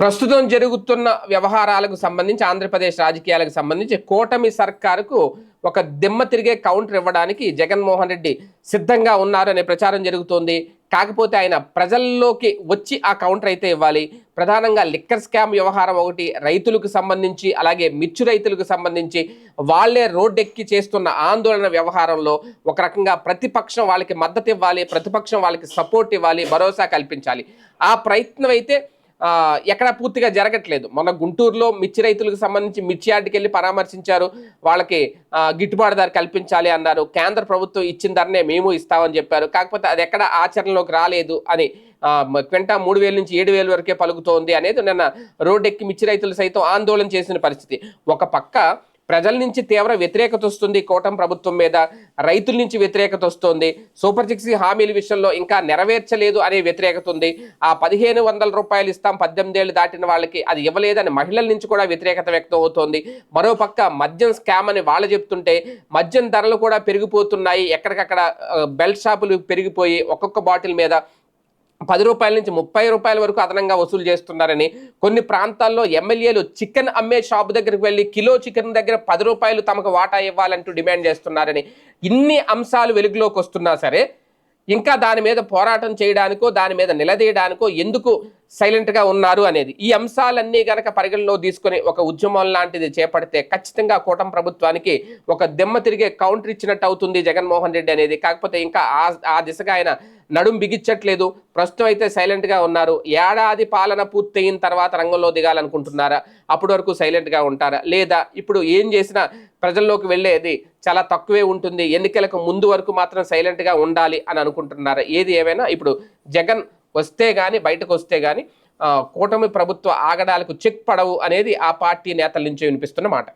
ప్రస్తుతం జరుగుతున్న వ్యవహారాలకు సంబంధించి ఆంధ్రప్రదేశ్ రాజకీయాలకు సంబంధించి కూటమి సర్కారుకు ఒక దిమ్మ తిరిగే కౌంటర్ ఇవ్వడానికి జగన్మోహన్ రెడ్డి సిద్ధంగా ఉన్నారు అనే ప్రచారం జరుగుతోంది. కాకపోతే ఆయన ప్రజల్లోకి వచ్చి ఆ కౌంటర్ అయితే ఇవ్వాలి. ప్రధానంగా లిక్కర్ స్కామ్ వ్యవహారం ఒకటి రైతులకు సంబంధించి అలాగే మిర్చి రైతులకు సంబంధించి వాళ్ళే రోడ్డెక్కి చేస్తున్న ఆందోళన వ్యవహారంలో ఒక రకంగా ప్రతిపక్షం వాళ్ళకి మద్దతు ఇవ్వాలి ప్రతిపక్షం వాళ్ళకి సపోర్ట్ ఇవ్వాలి భరోసా కల్పించాలి. ఆ ప్రయత్నం అయితే ఎక్కడా పూర్తిగా జరగట్లేదు. మొన్న గుంటూరులో మిర్చి రైతులకు సంబంధించి మిర్చి యార్డుకి వెళ్ళి పరామర్శించారు. వాళ్ళకి గిట్టుబాటు ధర కల్పించాలి అన్నారు. కేంద్ర ప్రభుత్వం ఇచ్చిన ధరనే మేము ఇస్తామని చెప్పారు. కాకపోతే అది ఎక్కడ ఆచరణలోకి రాలేదు అని క్వింటా మూడు వేల నుంచి ఏడు వేల వరకే పలుకుతోంది అనేది నిన్న రోడ్డెక్కి మిర్చి రైతులు సైతం ఆందోళన చేసిన పరిస్థితి. ఒక పక్క ప్రజల నుంచి తీవ్ర వ్యతిరేకత వస్తుంది. కూటమి ప్రభుత్వం మీద రైతుల నుంచి వ్యతిరేకత వస్తుంది. సూపర్ సిక్స్ హామీల విషయంలో ఇంకా నెరవేర్చలేదు అనే వ్యతిరేకత ఉంది. ఆ పదిహేను వందల రూపాయలు ఇస్తాం పద్దెనిమిది ఏళ్ళు దాటిన వాళ్ళకి అది ఇవ్వలేదని మహిళల నుంచి కూడా వ్యతిరేకత వ్యక్తం అవుతోంది. మరోపక్క మద్యం స్కామ్ అని వాళ్ళు చెప్తుంటే మద్యం ధరలు కూడా పెరిగిపోతున్నాయి. ఎక్కడికక్కడ బెల్ట్ షాపులు పెరిగిపోయి ఒక్కొక్క బాటిల్ మీద పది రూపాయల నుంచి ముప్పై రూపాయల వరకు అదనంగా వసూలు చేస్తున్నారని. కొన్ని ప్రాంతాల్లో ఎమ్మెల్యేలు చికెన్ అమ్మే షాప్ దగ్గరికి వెళ్ళి కిలో చికెన్ దగ్గర పది రూపాయలు తమకు వాటా ఇవ్వాలంటూ డిమాండ్ చేస్తున్నారని. ఇన్ని అంశాలు వెలుగులోకి వస్తున్నా సరే ఇంకా దాని మీద పోరాటం చేయడానికో దాని మీద నిలదీయడానికో ఎందుకు సైలెంట్గా ఉన్నారు అనేది. ఈ అంశాలన్నీ కనుక పరిగణలో తీసుకొని ఒక ఉద్యమం లాంటిది చేపడితే ఖచ్చితంగా కూటమి ప్రభుత్వానికి ఒక దెమ్మ తిరిగే కౌంటర్ ఇచ్చినట్టు అవుతుంది జగన్మోహన్ రెడ్డి అనేది. కాకపోతే ఇంకా ఆ ఆ దిశగా ఆయన నడుం బిగించట్లేదు ప్రస్తుతం అయితే సైలెంట్గా ఉన్నారు. ఏడాది పాలన పూర్తయిన తర్వాత రంగంలో దిగాలనుకుంటున్నారా? అప్పటి వరకు సైలెంట్గా ఉంటారా? లేదా ఇప్పుడు ఏం చేసినా ప్రజల్లోకి వెళ్ళేది చాలా తక్కువే ఉంటుంది. ఎన్నికలకు ముందు వరకు మాత్రం సైలెంట్గా ఉండాలి అని అనుకుంటున్నారా? ఏది ఏమైనా? ఇప్పుడు జగన్ వస్తే కానీ బయటకు వస్తే కానీ కూటమి ప్రభుత్వ ఆగడాలకు చెక్ పడవు అనేది ఆ పార్టీ నేతల నుంచి వినిపిస్తున్న మాట.